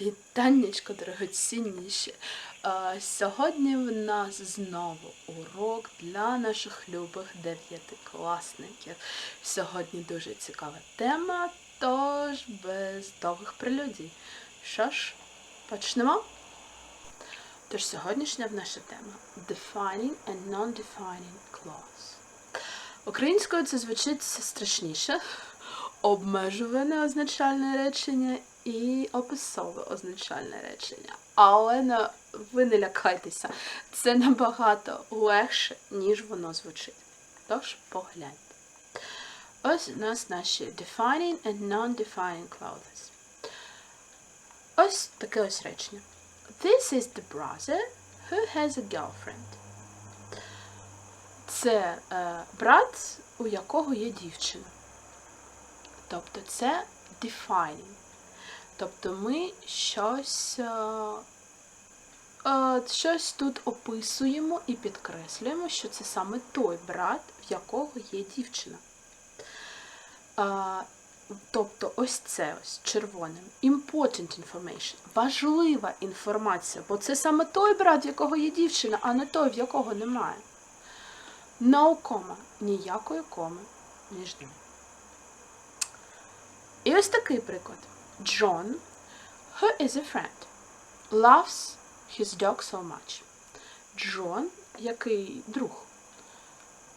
Вітаннячко, дорогоцінніші. Сьогодні в нас знову урок для наших любих дев'ятикласників. Сьогодні дуже цікава тема, тож без довгих прелюдій. Що ж, почнемо? Тож сьогоднішня в наша тема Defining and Non-Defining Clause. Українською це звучить страшніше. Обмежуване означальне речення і описове означальне речення. Але не, ви не лякайтеся, це набагато легше, ніж воно звучить. Тож погляньте. Ось у нас наші defining and non-defining clauses. Ось таке ось речення. This is the brother who has a girlfriend. Це е, брат, у якого є дівчина. Тобто це defining. Тобто ми щось, е, е, щось тут описуємо і підкреслюємо, що це саме той брат, в якого є дівчина. Е, Тобто ось це ось червоним. Important information. Важлива інформація, бо це саме той брат, в якого є дівчина, а не той, в якого немає. No кома. Ніякої коми між ними. І ось такий приклад. John, who is a friend, loves his dog so much. Джон, який друг,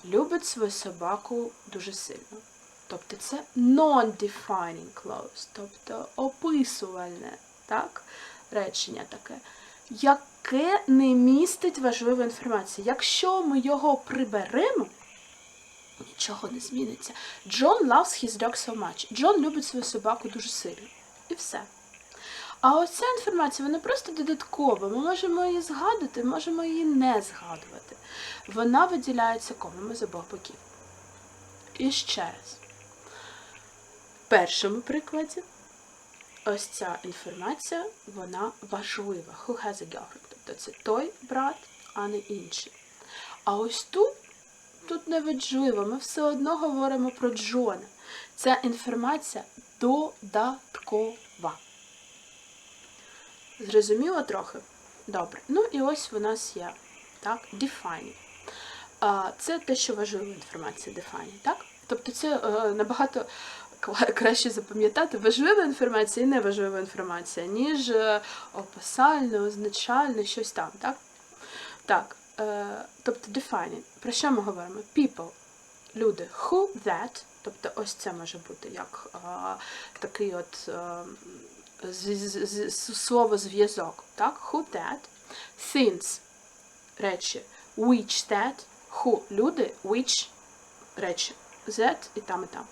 любить свою собаку дуже сильно. Тобто це non-defining clause, тобто описувальне так, речення таке, яке не містить важливої інформації. Якщо ми його приберемо, нічого не зміниться. Джон loves his dog so much. Джон любить свою собаку дуже сильно. І все. А ось ця інформація, вона просто додаткова. Ми можемо її згадувати, можемо її не згадувати. Вона виділяється комами з обох боків. І ще раз. В першому прикладі ось ця інформація, вона важлива. Who has a girlfriend? Тобто це той брат, а не інший. А ось тут, тут не важливо, ми все одно говоримо про Джона. Ця інформація додаткова. Зрозуміло трохи? Добре. Ну і ось у нас є так, defining. А, Це те, що важлива інформація defining, так? Тобто це е, набагато краще запам'ятати важлива інформація і неважлива інформація, ніж е, описальне, означальне, щось там, так? Так, е, тобто defining. Про що ми говоримо? People. Люди. Who, that. Тобто ось це може бути як е, такий от е, з- з- з- з- слово зв'язок. Так? Who, that. Things. Речі. Which, that. Who. Люди. Which. Речі. That і там, і там.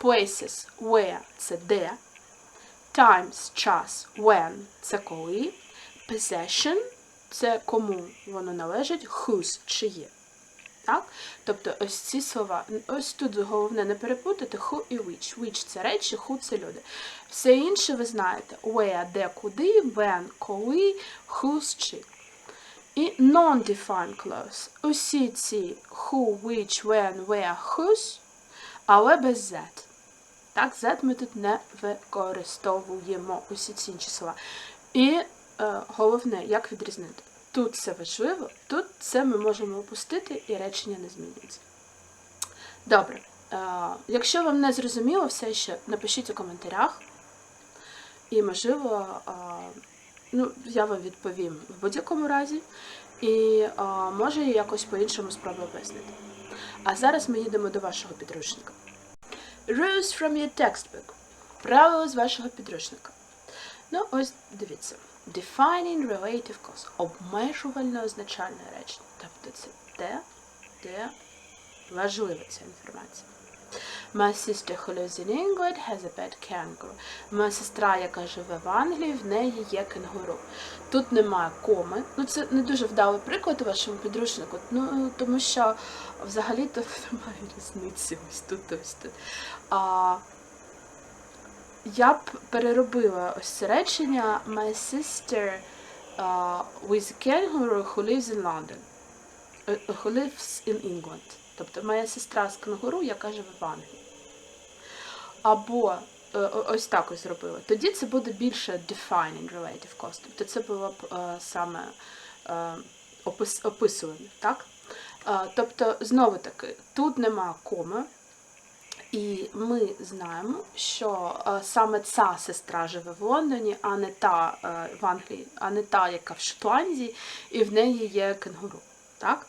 Places. Where. Це де. Times. Час. When. Це коли. Possession. Це кому воно належить. Whose. Чиє. Так? Тобто ось ці слова. Ось тут головне не перепутати who і which. Which це речі, who це люди. Все інше ви знаєте. Where, де, куди, when, коли, whose, чи. І non-defined clause. Усі ці who, which, when, where, whose, але без that. Так, that ми тут не використовуємо усі ці інші слова. І е, головне, як відрізнити. Тут це важливо, тут це ми можемо опустити і речення не змінюється. Добре. Е, якщо вам не зрозуміло все ще, напишіть у коментарях. І, можливо, е, ну, я вам відповім в будь-якому разі. І е, може я якось по-іншому спробую пояснити. А зараз ми їдемо до вашого підручника. Rules from your textbook. Правила з вашого підручника. Ну, ось дивіться. Defining relative cause. Обмежувальне означальне речення. Тобто це те, де важлива ця інформація. My sister who lives in England has a pet kangaroo. Моя сестра, яка живе в Англії, в неї є кенгуру. Тут немає коми. Ну, це не дуже вдалий приклад у вашому підручнику, ну, тому що взагалі тут немає різниці. Ось тут, ось тут. А, я б переробила ось це речення My sister uh, with a kangaroo who lives in London. Е, Who lives in England. Тобто моя сестра з кенгуру, яка живе в Англії. Або е, ось так ось зробили, тоді це буде більше defining relative cause. Тобто це було б е, саме е, опис, описування, так? Тобто, знову таки, тут нема коми, і ми знаємо, що е, саме ця сестра живе в Лондоні, а не та е, в Англії, а не та, яка в Шотландії, і в неї є кенгуру. Так?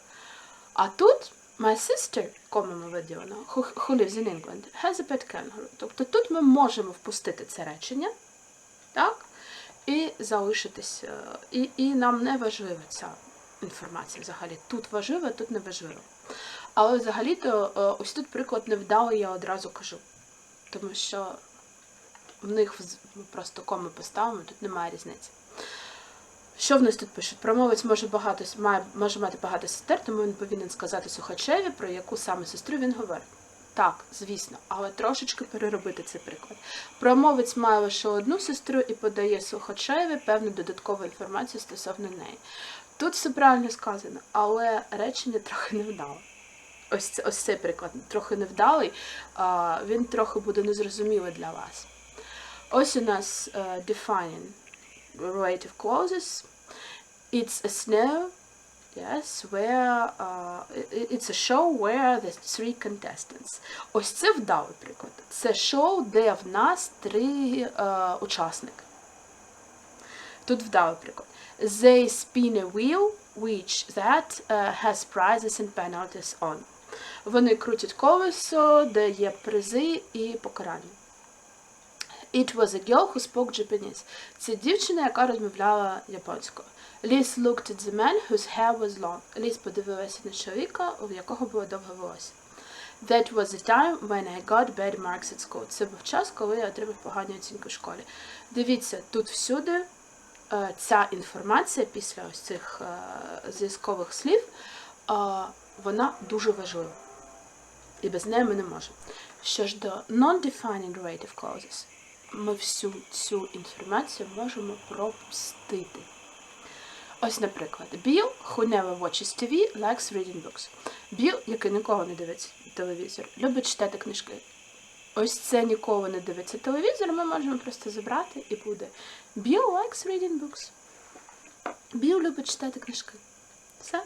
А тут my sister, комимо виділено, who, lives in England, has a pet kangaroo. Тобто тут ми можемо впустити це речення, так? І залишитись, е, і, і нам не важлива ця інформація взагалі. Тут важливо, тут не важливо. Але взагалі-то е, ось тут приклад невдалий, я одразу кажу. Тому що в них просто коми поставимо, тут немає різниці. Що в нас тут пишуть? Промовець може багато має, може мати багато сестер, тому він повинен сказати слухачеві, про яку саме сестру він говорить. Так, звісно, але трошечки переробити цей приклад. Промовець має лише одну сестру і подає слухачеві певну додаткову інформацію стосовно неї. Тут все правильно сказано, але речення трохи невдале. Ось, ось цей приклад трохи невдалий, він трохи буде незрозумілий для вас. Ось у нас е, defining relative clauses. It's a snow, yes, where it's a show where the three contestants. Ось це вдалий приклад. Це шоу, де в нас три е, учасники. Тут вдалий приклад. They spin a wheel which that uh, has prizes and penalties on. Вони крутять колесо, де є призи і покарання. It was a girl who spoke Japanese. Це дівчина, яка розмовляла японською. Liz looked at the man whose hair was long. Ліз подивилася на чоловіка, у якого було довге волосся. That was the time when I got bad marks at school. Це був час, коли я отримав погані оцінки в школі. Дивіться, тут всюди е, ця інформація після ось цих е, зв'язкових слів, е, вона дуже важлива. І без неї ми не можемо. Що ж до non-defining relative clauses, ми всю цю інформацію можемо пропустити. Ось, наприклад, Bill, who never watches TV, likes reading books. Біл, який ніколи не дивиться телевізор, любить читати книжки. Ось це ніколи не дивиться телевізор, ми можемо просто забрати і буде Bill likes reading books. Біл любить читати книжки. Все.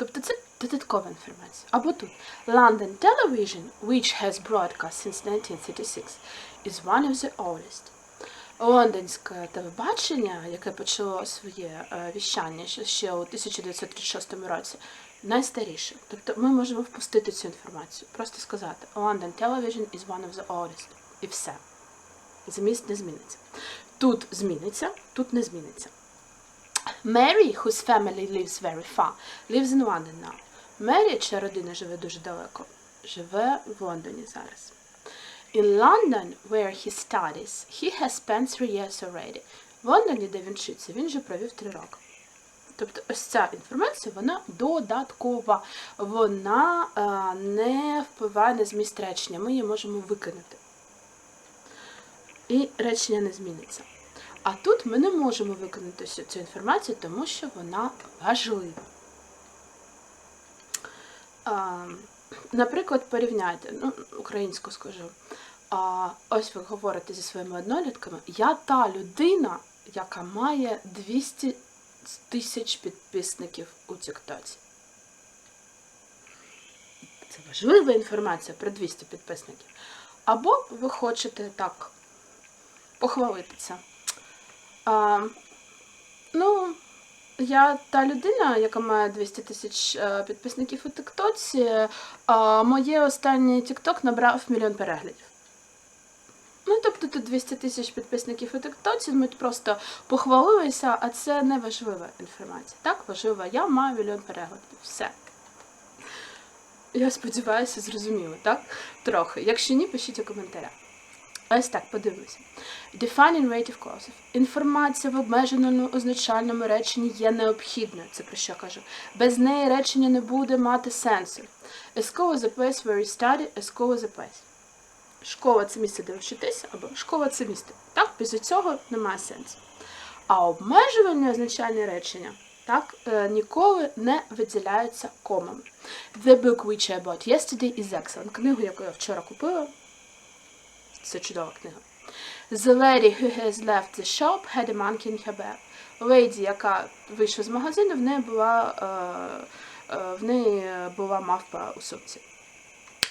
Тобто це додаткова інформація. Або тут London Television, which has broadcast since 1936, is one of the oldest. Лондонське телебачення, яке почало своє е, віщання ще, у 1936 році, найстаріше. Тобто ми можемо впустити цю інформацію. Просто сказати London Television is one of the oldest. І все. Зміст не зміниться. Тут зміниться, тут не зміниться. Mary, whose family lives very far, lives in London now. Мері, чия родина живе дуже далеко, живе в Лондоні зараз. In London, where he studies, he has spent three years already. В Лондоні, де він вчиться, він вже провів три роки. Тобто ось ця інформація, вона додаткова, вона е, не впливає на зміст речення, ми її можемо викинути. І речення не зміниться. А тут ми не можемо виконати цю інформацію, тому що вона важлива. Наприклад, порівняйте, ну, українську скажу. А, ось ви говорите зі своїми однолітками. Я та людина, яка має 200 тисяч підписників у Тіктоці. Це важлива інформація про 200 підписників. Або ви хочете так похвалитися. А, ну, я та людина, яка має 200 тисяч е, підписників у Тіктоці, моє останній Тікток набрав мільйон переглядів. Ну, тобто тут 200 тисяч підписників у Тіктоці, ми просто похвалилися, а це не важлива інформація. Так, важлива, я маю мільйон переглядів. Все. Я сподіваюся, зрозуміло, так? Трохи. Якщо ні, пишіть у коментарях. Ось так, подивимося. Defining relative clauses. Інформація в обмеженому означальному реченні є необхідною. Це про що кажу. Без неї речення не буде мати сенсу. A school is a place where you study, a school is a place. Школа це місце, де ви вчитеся, або школа це місце. Так, без цього немає сенсу. А обмежувальне означальне речення так, е, ніколи не виділяються комами. The book which I bought yesterday is excellent. Книгу, яку я вчора купила, Це чудова книга. The lady who has left the shop had a monkey in her bag. Леді, яка вийшла з магазину, в неї була, е, е, в неї була мавпа у сумці.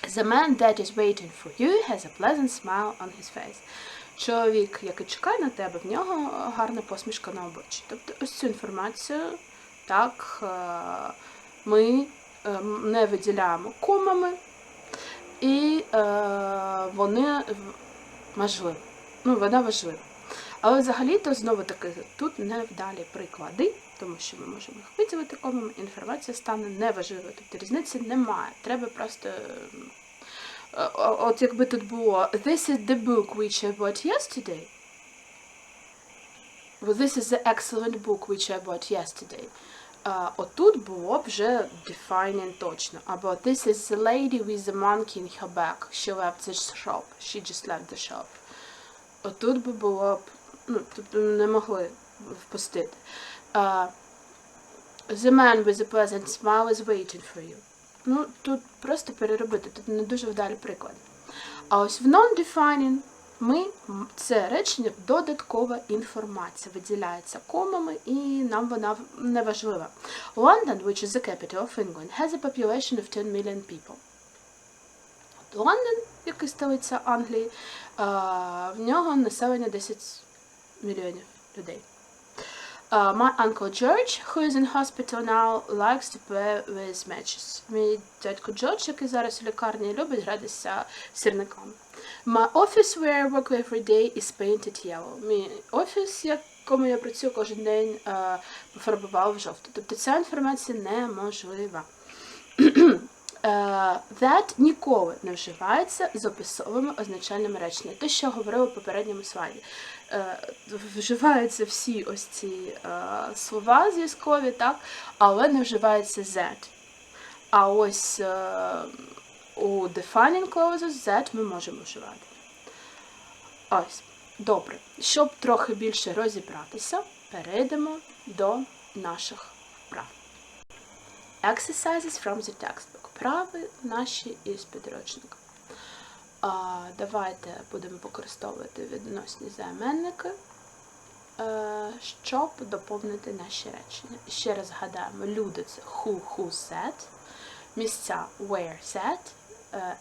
The man that is waiting for you has a pleasant smile on his face. Чоловік, який чекає на тебе, в нього гарна посмішка на обличчі. Тобто ось цю інформацію так е, ми не виділяємо комами, і е, вони важливі. Ну, вона важлива. Але взагалі-то знову таки тут невдалі приклади, тому що ми можемо їх виділити комами, інформація стане неважливою. Тобто різниці немає. Треба просто. е, о- От якби тут було This is the book which I bought yesterday. This is the excellent book which I bought yesterday. А, отут було б вже defining точно. Або This is the lady with the monkey in her bag. She left the shop. She just left the shop. Отут би було б, ну, тобто не могли впустити. А, the man with the pleasant smile is waiting for you. Ну, тут просто переробити, тут не дуже вдалі приклад. А ось в non-defining ми це речення додаткова інформація виділяється комами, і нам вона не важлива. London, which is the capital of England, has a population of 10 million people. Лондон, який столиця Англії, в нього населення 10 мільйонів людей. Uh, my uncle George, who is in hospital now, likes to play with matches. Мій дядько Джордж, який зараз у лікарні, любить гратися сірниками. My office where I work every day is painted yellow. Мій офіс, в якому я працюю кожен день, пофарбував в жовту. Тобто ця інформація неможлива. Е, That ніколи не вживається з описовими означальними реченнями. Те, що говорили в попередньому слайді. Е, Вживаються всі ось ці е, слова зв'язкові, так, але не вживається that. А ось е, у defining clauses that ми можемо вживати. Ось, добре. Щоб трохи більше розібратися, перейдемо до наших вправ. Exercises from the textbook. Вправи наші із підручника. А, давайте будемо використовувати відносні займенники, е, щоб доповнити наші речення. Ще раз згадаємо, люди це who, who, that, місця where, that,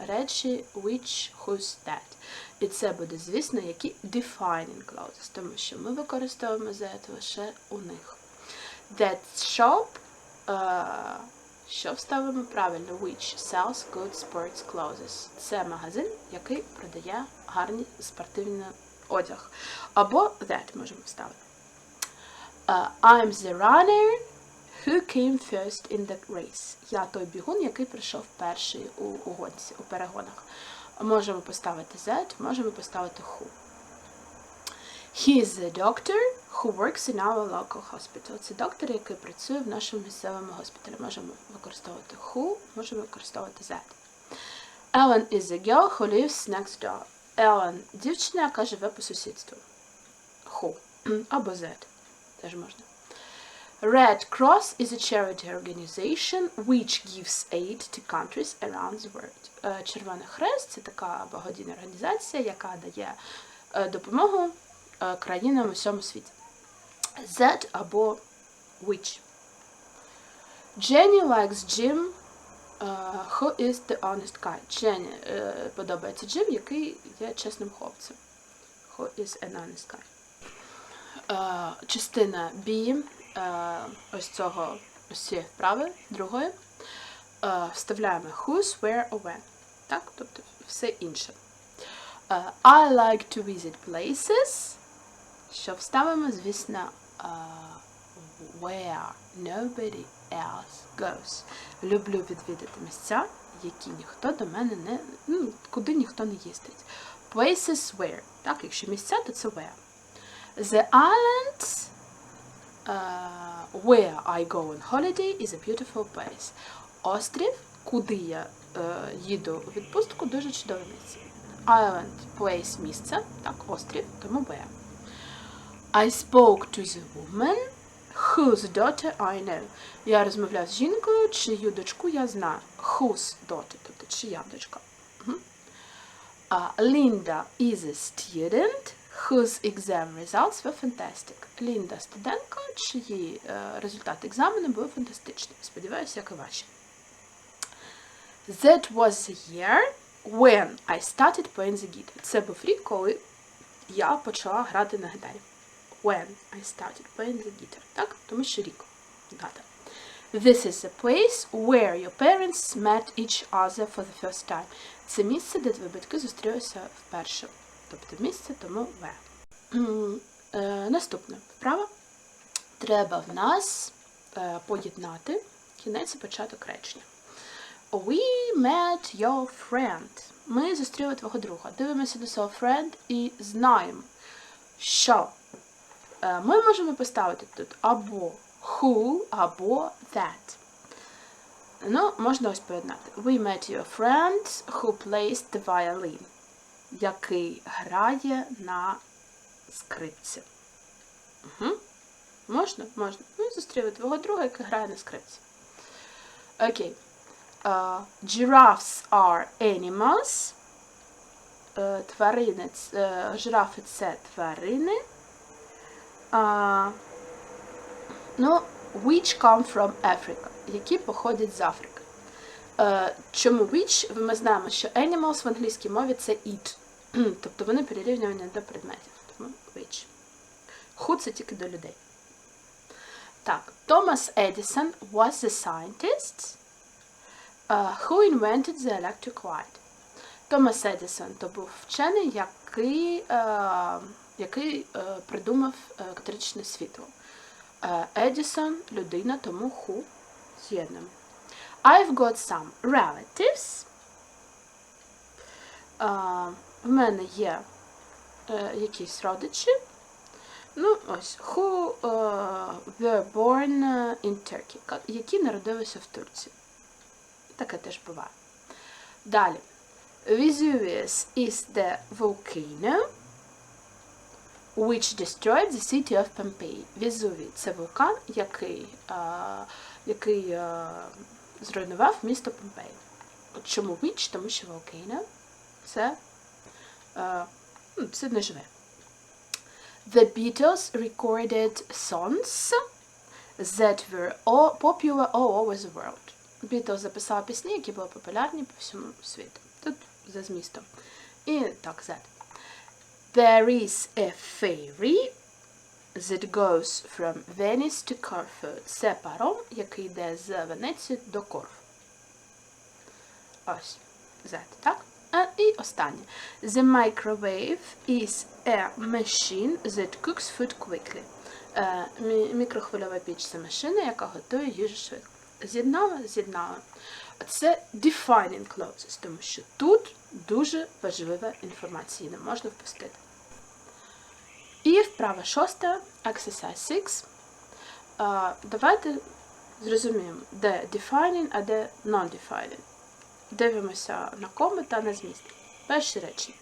речі which, whose, that. І це буде, звісно, які defining clauses, тому що ми використовуємо that лише у них. That shop, е, що вставимо правильно, which sells good sports clothes. Це магазин, який продає гарні спортивні одяг. Або that можемо вставити. Uh, I'm the runner who came first in the race. Я той бігун, який прийшов перший у, у гонці, у перегонах. Можемо поставити that, можемо поставити who. He is the doctor who works in our local hospital. Це доктор, який працює в нашому місцевому госпіталі. Можемо використовувати who, можемо використовувати that. Ellen is the girl who lives next door. Ellen – дівчина, яка живе по сусідству. Who. Або that. Теж можна. Red Cross is a charity organization which gives aid to countries around the world. Е, Червоний Хрест це така благодійна організація, яка дає е, допомогу е, країнам у всьому світі. That або which. Jenny likes Jim, е, who is the honest guy. Jenny е, подобається Джим, який є чесним хлопцем. Who is an honest guy. Е, частина B е, ось цього ось цієї вправи, другої, е, вставляємо whose, where or when. Так? Тобто все інше. Е, I like to visit places. Що вставимо, звісно, е, where nobody else goes. Люблю відвідати місця, які ніхто до мене не. Ну, куди ніхто не їздить. Places where. Так, якщо місця, то це where. The island uh, where I go on holiday is a beautiful place. Острів, куди я е, їду у відпустку, дуже чудове місце. Island, place, місце, так, острів, тому where. I spoke to the woman whose daughter I know. Я розмовляв з жінкою, чию дочку я знаю. Whose daughter, тобто чия дочка. Мгм. Uh, Linda is a student whose exam results were fantastic. Лінда студентка, чиї е, результати екзамену були фантастичні. Сподіваюся, як і ваші. That was the year when I started playing the guitar. Це був рік, коли я почала грати на гітарі. When I started playing the guitar. Так? Тому що рік. Дата. This is the place where your parents met each other for the first time. Це місце, де твої батьки зустрілися вперше. Тобто місце тому В. Е, Наступне вправа. Треба в нас е, поєднати кінець і початок речення. We met your friend. Ми зустріли твого друга. Дивимося до слова friend і знаємо, що е, ми можемо поставити тут або who, або that. Ну, можна ось поєднати. We met your friend who plays the violin, який грає на скрипці. Угу. Можна? Можна. Ми зустріли твого друга, який грає на скрипці. Окей. Uh, giraffes are animals. Uh, тварини, ц- е, жирафи це тварини. Uh, ну, which come from Africa, які походять з Африки. Е, чому which? Ми знаємо, що animals в англійській мові це it. тобто вони перерівнювані до предметів. Тому which. Who це тільки до людей. Так, Thomas Edison was the scientist uh, who invented the electric light. Томас Едісон то був вчений, який, е, який е, придумав електричне світло. Е, Едісон людина, тому who з'єднуємо. I've got some relatives. Е, в мене є е, якісь родичі. Ну, ось, who е, were born in Turkey, які народилися в Турції. Таке теж буває. Далі. Vesuvius is the volcano which destroyed the city of Pompeii. Везувій – це вулкан, який, а, який а, зруйнував місто Помпеї. От Чому which? Тому що volcano – це, а, ну, це не живе. The Beatles recorded songs that were all popular all over the world. Beatles записали пісні, які були популярні по всьому світу. Тут за змістом. І так, Z. There is a ferry that goes from Venice to Corfu. Це паром, який йде з Венеції до Корфу. Ось. Z, так? А, і останнє. The microwave is a machine that cooks food quickly. Е, мі- мікрохвильова піч це машина, яка готує їжу швидко. З'єднала, з'єднала. Це defining clauses, тому що тут дуже важлива інформація, не можна впустити. І вправа шоста, exercise 6. Е, Давайте зрозуміємо, де defining, а де non-defining. Дивимося на кому та на зміст. Перше речення.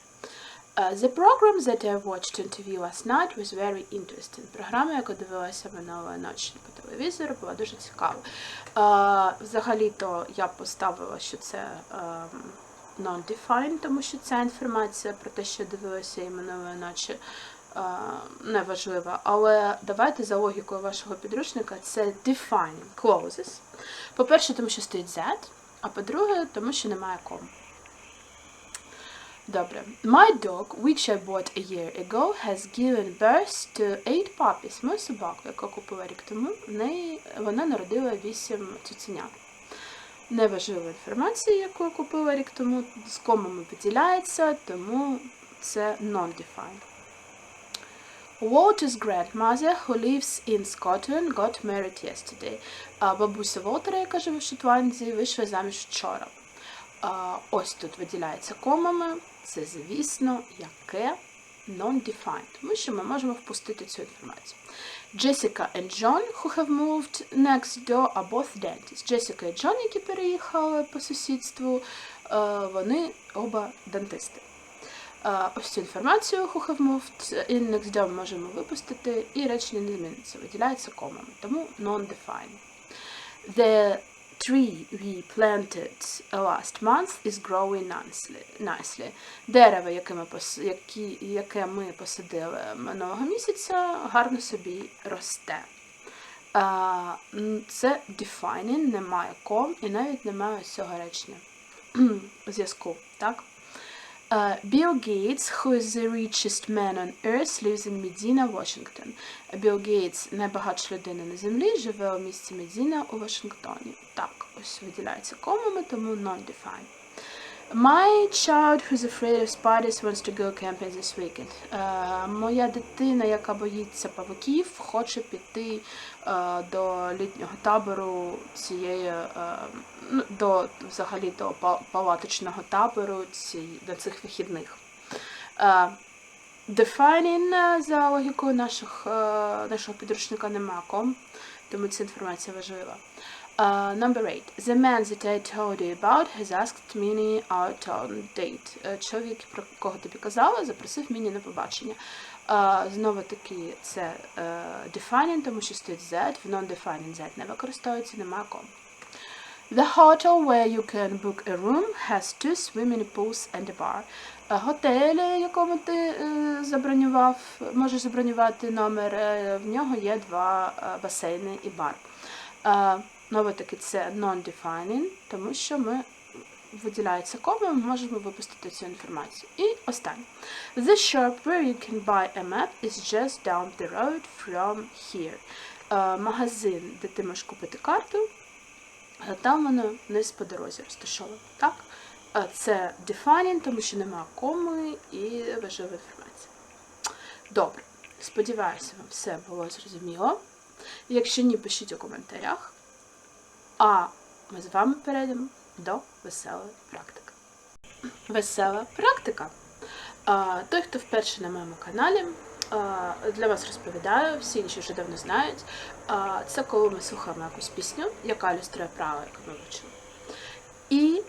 Uh, the program that I watched on TV last night was very interesting. Програма, яку дивилася минулої ночі по телевізору, була дуже цікава. Uh, взагалі-то я поставила, що це um, non-defined, тому що ця інформація про те, що дивилася і минулої ночі, uh, не важлива. Але давайте за логікою вашого підручника це defining clauses. По-перше, тому що стоїть that, а по-друге, тому що немає кому. Добре. My dog, which I bought a year ago, has given birth to eight puppies. Мою собаку, яку купила рік тому, в неї вона народила вісім цуценят. Неважлива інформація, яку я купила рік тому, з комами виділяється, тому це non-defined. Walter's grandmother, who lives in Scotland, got married yesterday. А бабуся Волтера, яка живе в Шотландії, вийшла заміж вчора. Ось тут виділяється комами. Це, звісно, яке non-defined, тому що ми можемо впустити цю інформацію. Jessica and John, who have moved next door, are both dentists. Джесіка і Джон, які переїхали по сусідству, е, вони оба дантисти. Ось цю інформацію moved in next можемо випустити, і речення не зміниться, виділяється комами, тому non-defined. The tree we planted last month is growing nicely. Дерево, яке ми, які... яке ми посадили минулого місяця, гарно собі росте. Це defining, немає ком і навіть немає ось цього речення зв'язку. Так? Uh, Bill Gates, who is the richest man on earth, lives in Medina, Washington. Bill Гейтс, найбагатша людина на землі, живе у місті Медіна у Вашингтоні. Так, ось виділяється комами, тому non-defined. My child who's afraid of spiders wants to go camping this weekend. Е, моя дитина, яка боїться павуків, хоче піти е, до літнього табору цієї, ну, до взагалі до палаточного табору ці, до цих вихідних. Е, за логікою наших, е, нашого підручника нема ком, тому ця інформація важлива. Uh, number eight. The man that I told you about has asked Minnie out on date. Е, Чоловік, про кого тобі казала, запросив Міні на побачення. Uh, знову таки, це uh, defining, тому що стоїть Z, в non-defining Z не використовується, нема ком. The hotel where you can book a room has two swimming pools and a bar. Е, Готель, якому ти е, забронював, можеш забронювати номер, е, в нього є два е, басейни і бар. Е, Знову таки це non-defining, тому що ми виділяється кома, ми можемо випустити цю інформацію. І останнє. The shop where you can buy a map is just down the road from here. Е, Магазин, де ти можеш купити карту, а там воно вниз по дорозі розташовано. Так? Е, Це defining, тому що немає коми і важлива інформація. Добре. Сподіваюся, вам все було зрозуміло. Якщо ні, пишіть у коментарях. А ми з вами перейдемо до веселої практики. Весела практика. Той, хто вперше на моєму каналі, для вас розповідаю, всі інші вже давно знають. Це коли ми слухаємо якусь пісню, яка ілюструє право, яку ми вчили. І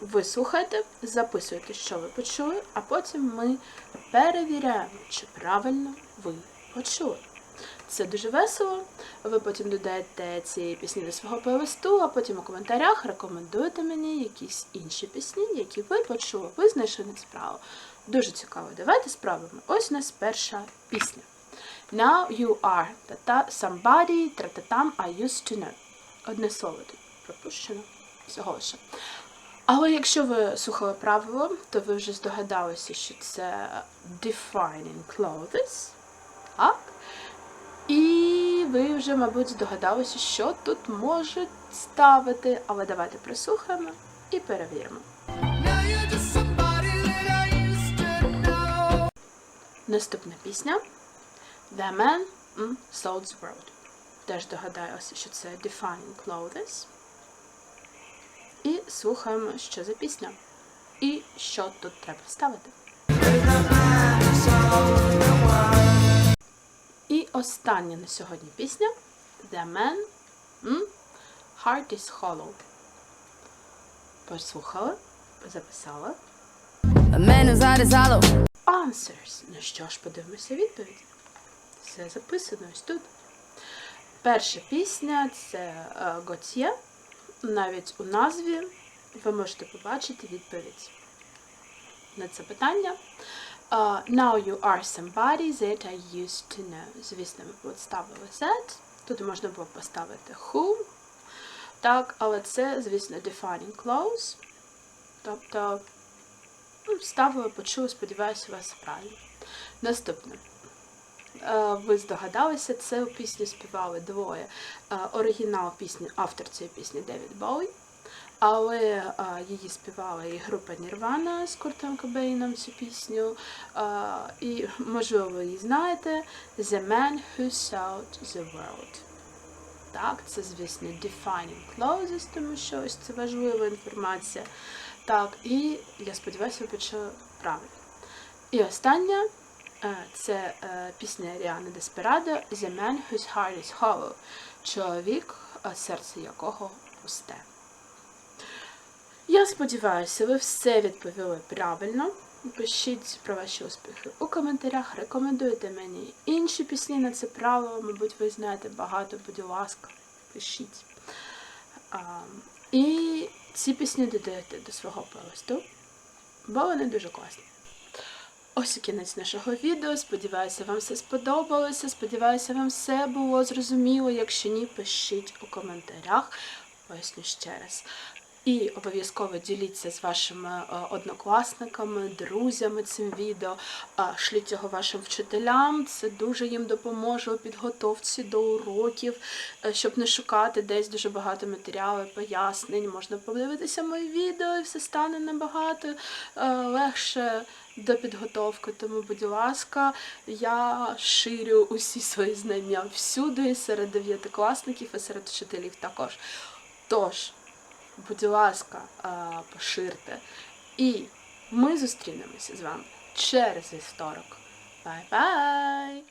ви слухаєте, записуєте, що ви почули, а потім ми перевіряємо, чи правильно ви почули. Це дуже весело. Ви потім додаєте ці пісні до свого плейлисту, а потім у коментарях рекомендуєте мені якісь інші пісні, які ви почули. Ви знайшли на це право. Дуже цікаво. Давайте спробуємо. Ось у нас перша пісня. Now you are та somebody тра-та-там I used to know. Одне слово тут пропущено. Всього лише. Але якщо ви слухали правило, то ви вже здогадалися, що це defining clothes. Так? І ви вже, мабуть, здогадалися, що тут можуть ставити. Але давайте прислухаємо і перевіримо. Наступна пісня The Man mm, Sold World. Теж догадалася, що це Defining Clothes. І слухаємо, що за пісня. І що тут треба ставити. Остання на сьогодні пісня The Man mm, Heart is Hollow. Послухали, записали. A man whose heart is hollow. Answers. Ну що ж, подивимося відповіді. Все записано ось тут. Перша пісня це е, Готьє. Навіть у назві ви можете побачити відповідь на це питання. Е, now you are somebody that I used to know. Звісно, ви поставили that. Тут можна було поставити who. Так, але це, звісно, defining clause. Тобто Ну, Ставили, почули, сподіваюся, у вас правильно. Наступне. Е, Ви здогадалися, це у пісні співали двоє. Е, Оригінал пісні, автор цієї пісні Девід Боуі, але е, її співала і група Нірвана з Куртом Кобейном цю пісню. Е, І, можливо, ви її знаєте The Man Who Sold the World. Так, це, звісно, defining clauses, тому що ось це важлива інформація. Так, і я сподіваюся, ви почули правильно. І остання це е, пісня Ріани Деспирадо The Man Whose Heart is Hollow. Чоловік, серце якого пусте. Я сподіваюся, ви все відповіли правильно. Пишіть про ваші успіхи у коментарях, рекомендуйте мені інші пісні на це право. Мабуть, ви знаєте багато, будь ласка, пишіть. А, і ці пісні додаєте до свого плейлисту, бо вони дуже класні. Ось і кінець нашого відео. Сподіваюся, вам все сподобалося. Сподіваюся, вам все було зрозуміло. Якщо ні, пишіть у коментарях. Поясню ще раз. І обов'язково діліться з вашими е, однокласниками, друзями цим відео. Шліть його вашим вчителям. Це дуже їм допоможе у підготовці до уроків, е, щоб не шукати десь дуже багато матеріалів, пояснень. Можна подивитися моє відео, і все стане набагато е, легше до підготовки. Тому, будь ласка, я ширю усі свої знання всюди, серед дев'ятикласників, і серед вчителів також. Тож, будь ласка, поширте. І ми зустрінемося з вами через вівторок. Бай-бай!